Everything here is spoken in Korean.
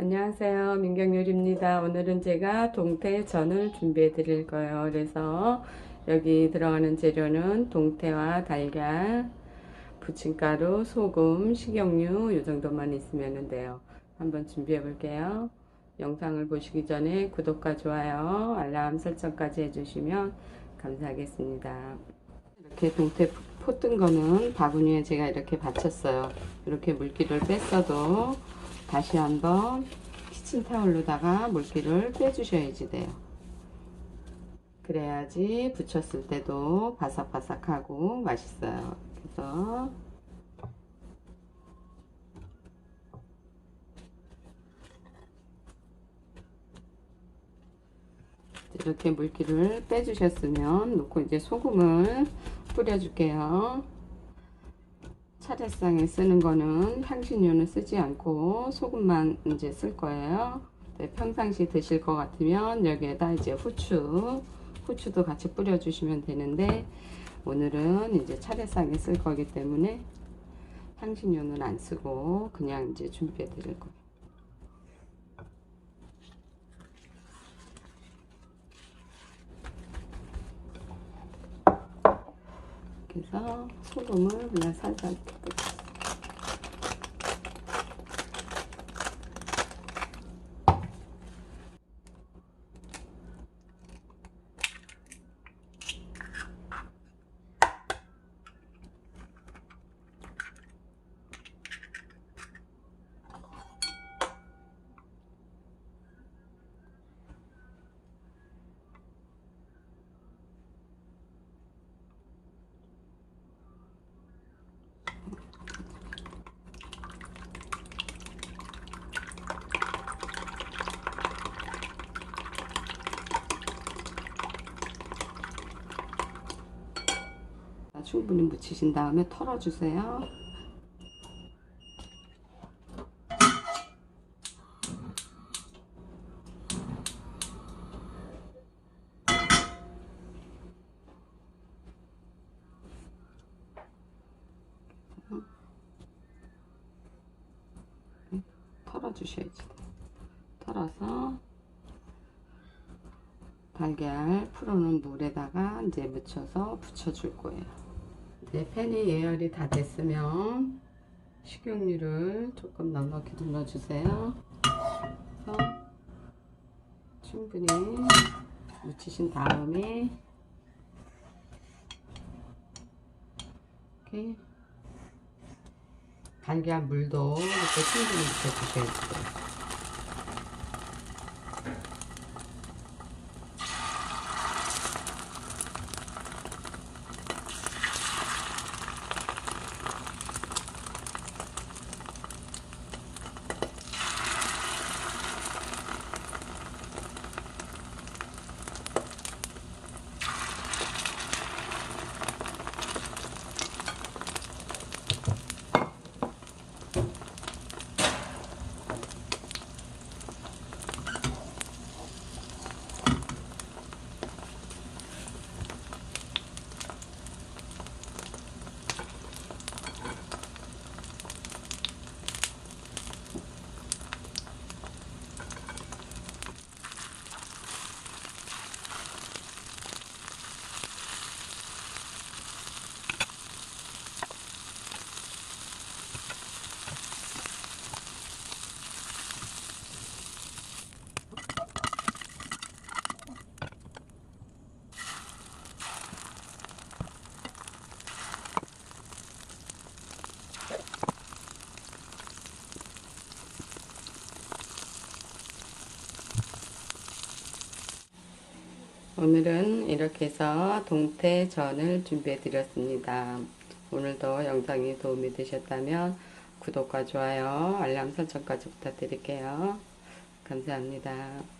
안녕하세요. 민경요리입니다. 오늘은 제가 동태전을 준비해 드릴 거예요. 그래서 여기 들어가는 재료는 동태와 달걀, 부침가루, 소금, 식용유 이 정도만 있으면 돼요. 한번 준비해 볼게요. 영상을 보시기 전에 구독과 좋아요, 알람 설정까지 해주시면 감사하겠습니다. 이렇게 동태 포뜬 거는 바구니에 제가 이렇게 받쳤어요. 이렇게 물기를 뺐어도 다시 한번 키친타올로다가 물기를 빼주셔야지 돼요. 그래야지 부쳤을 때도 바삭바삭하고 맛있어요. 그래서 이렇게 물기를 빼주셨으면 놓고 이제 소금을 뿌려줄게요. 차례상에 쓰는 거는 향신료는 쓰지 않고 소금만 이제 쓸 거예요. 네, 평상시 드실 것 같으면 여기에다 이제 후추, 후추도 같이 뿌려주시면 되는데 오늘은 이제 차례상에 쓸 거기 때문에 향신료는 안 쓰고 그냥 이제 준비해 드릴 거예요. 그래서 소금을 그냥 살살 충분히 묻히신 다음에 털어주세요. 털어주셔야지. 털어서 달걀 풀어놓은 물에다가 이제 묻혀서 붙여줄 거예요. 이제 팬이 예열이 다 됐으면 식용유를 조금 넉넉히 눌러주세요. 충분히 묻히신 다음에 이렇게 달걀 물도 이렇게 충분히 묻혀주셔야 돼요. 오늘은 이렇게 해서 동태전을 준비해 드렸습니다. 오늘도 영상이 도움이 되셨다면 구독과 좋아요, 알람 설정까지 부탁드릴게요. 감사합니다.